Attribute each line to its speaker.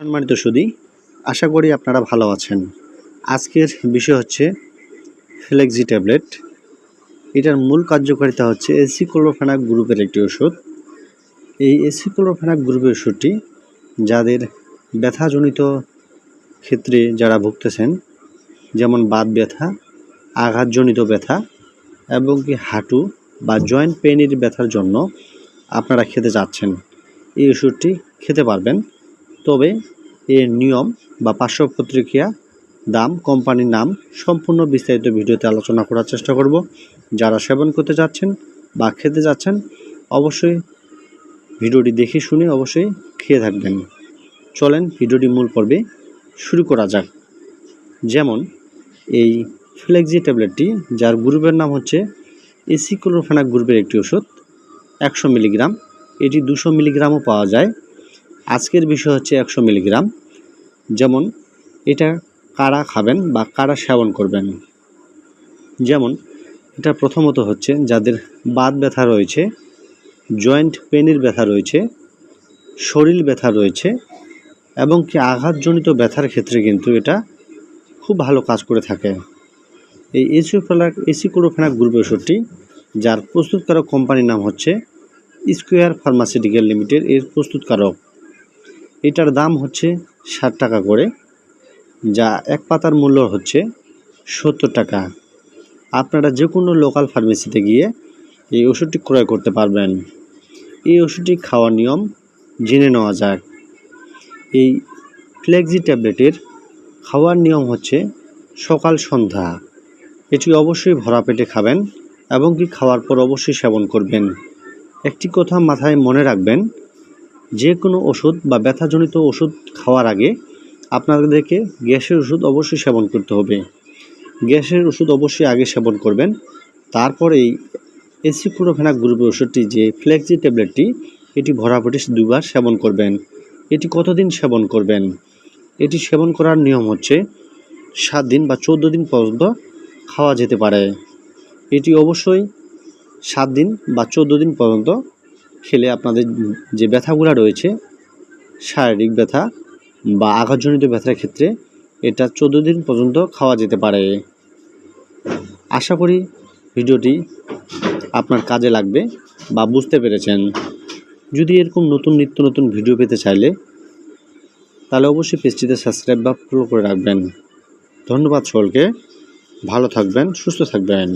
Speaker 1: সম্মানিত সুদী, আশা করি আপনারা ভালো আছেন। আজকের বিষয় হচ্ছে ফ্লেক্সি ট্যাবলেট এটার মূল কার্যকারিতা হচ্ছে এসিক্লোরোফেনাক গ্রুপের একটি ওষুধ। এই এসিক্লোরোফেনাক গ্রুপের ওষুধটি যাদের ব্যথাজনিত ক্ষেত্রে যারা ভুগতেছেন, যেমন বাত ব্যথা, আঘাতজনিত ব্যথা এবং কি হাঁটু বা জয়েন্ট পেনের ব্যথার জন্য আপনারা খেতে যাচ্ছেন এই ওষুধটি খেতে পারবেন। তবে এর নিয়ম বা পার্শ্ব প্রতিক্রিয়া, দাম, কোম্পানির নাম সম্পূর্ণ বিস্তারিত ভিডিওতে আলোচনা করার চেষ্টা করব। যারা সেবন করতে যাচ্ছেন বা খেতে যাচ্ছেন, অবশ্যই ভিডিওটি দেখে শুনে অবশ্যই খেয়ে থাকবেন। চলেন ভিডিওটি মূল পর্বে শুরু করা যাক। যেমন, এই ফ্লেক্সি ট্যাবলেটটি, যার গ্রুপের নাম হচ্ছে এসিক্লোরোফেনাক গ্রুপের একটি ওষুধ, একশো মিলিগ্রাম। এটি দুশো মিলিগ্রামও পাওয়া যায়। আজকের বিষয় হচ্ছে একশো মিলিগ্রাম। যেমন এটা কারা খাবেন বা কারা সেবন করবেন। যেমন এটা প্রথমত হচ্ছে যাদের বাত ব্যথা রয়েছে, জয়েন্ট পেনের ব্যথা রয়েছে, শরীর ব্যথা রয়েছে এবং কি আঘাতজনিত ব্যথার ক্ষেত্রে কিন্তু এটা খুব ভালো কাজ করে থাকে। এই এসিওফেলাক এসিক্লোরোফেনাক গ্রুপ ওষুধটি যার প্রস্তুতকারক কোম্পানির নাম হচ্ছে স্কোয়ার ফার্মাসিউটিক্যাল লিমিটেড, এর প্রস্তুতকারক। এটার দাম হচ্ছে ষাট টাকা করে, যা এক পাতার মূল্য হচ্ছে সত্তর টাকা। আপনারা যে কোনো লোকাল ফার্মেসিতে গিয়ে এই ওষুধটি ক্রয় করতে পারবেন। এই ওষুধটি খাওয়ার নিয়ম জেনে নেওয়া যাক। এই ফ্লেক্সি ট্যাবলেটের খাওয়ার নিয়ম হচ্ছে সকাল সন্ধ্যা। এটি অবশ্যই ভরা পেটে খাবেন এবং কি খাওয়ার পর অবশ্যই সেবন করবেন। একটি কথা মাথায় মনে রাখবেন যে কোনো ওষুধ বা ব্যথাজনিত ওষুধ খাওয়ার আগে আপনাদেরকে গ্যাসের ওষুধ অবশ্যই সেবন করতে হবে। গ্যাসের ওষুধ অবশ্যই আগে সেবন করবেন। তারপর এই এসিক্লোরোফেনাক গ্রুপের ওষুধটি, যে ফ্লেক্সি ট্যাবলেটটি, এটি ভরাভরি দুবার সেবন করবেন। এটি কতদিন সেবন করবেন? এটি সেবন করার নিয়ম হচ্ছে সাত দিন বা চোদ্দ দিন পর্যন্ত খাওয়া যেতে পারে। এটি অবশ্যই সাত দিন বা চোদ্দ দিন পর্যন্ত খেলে আপনাদের যে ব্যথাগুলো রয়েছে, শারীরিক ব্যথা বা আঘাতজনিত ব্যথার ক্ষেত্রে এটা চোদ্দ দিন পর্যন্ত খাওয়া যেতে পারে। আশা করি ভিডিওটি আপনার কাজে লাগবে বা বুঝতে পেরেছেন। যদি এরকম নতুন নিত্য নতুন ভিডিও পেতে চাইলে তাহলে অবশ্যই পেজটিতে সাবস্ক্রাইব বা ফলো করে রাখবেন। ধন্যবাদ সকলকে। ভালো থাকবেন, সুস্থ থাকবেন।